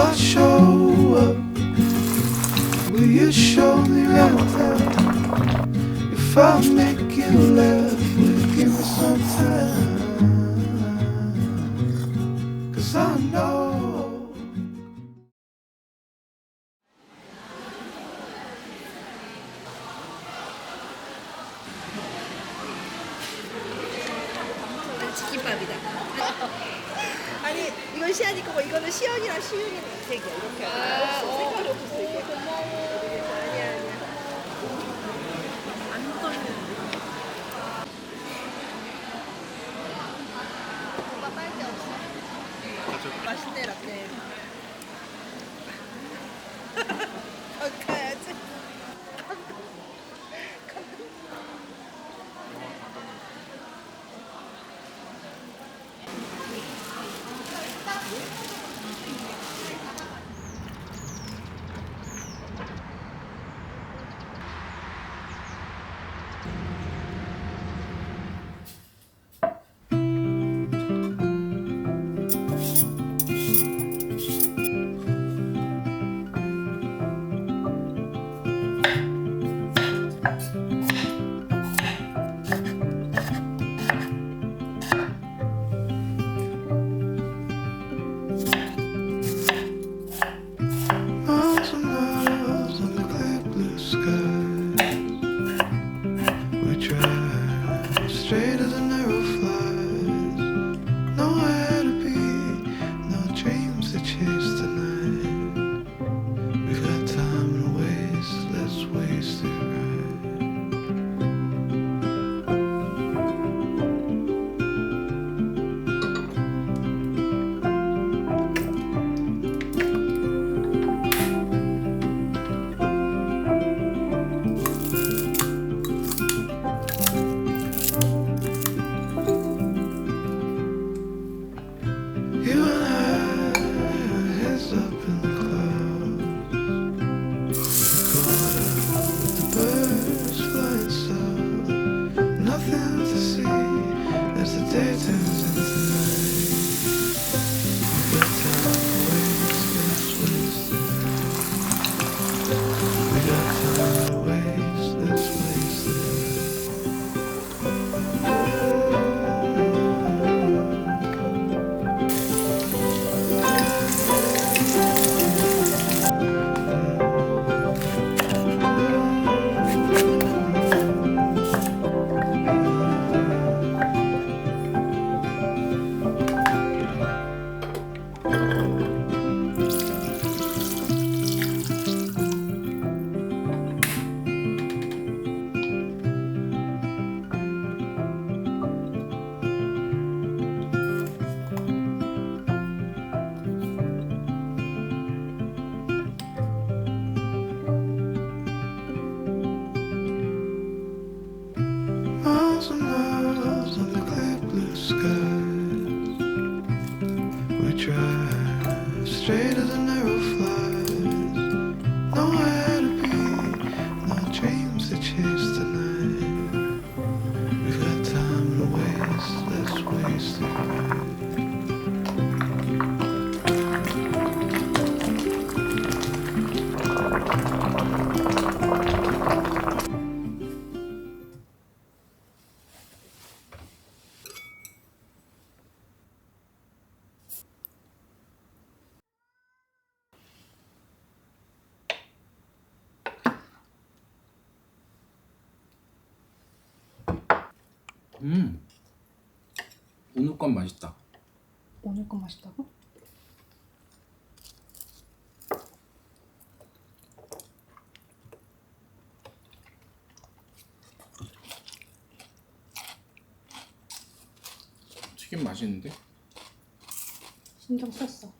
I show up, will you show me right there? If I make you laugh, will you give me some time? Cause I know. 치킨밥이다. 아니 이건 시안이 거고 이거는 시연이랑 시윤이랑 세 개. 이렇게 없어. 색깔이 없어 이게. 고마워. Straight as an 음 오늘 건 맛있다 오늘 거 맛있다고? 튀김 맛있는데? 신경 썼어.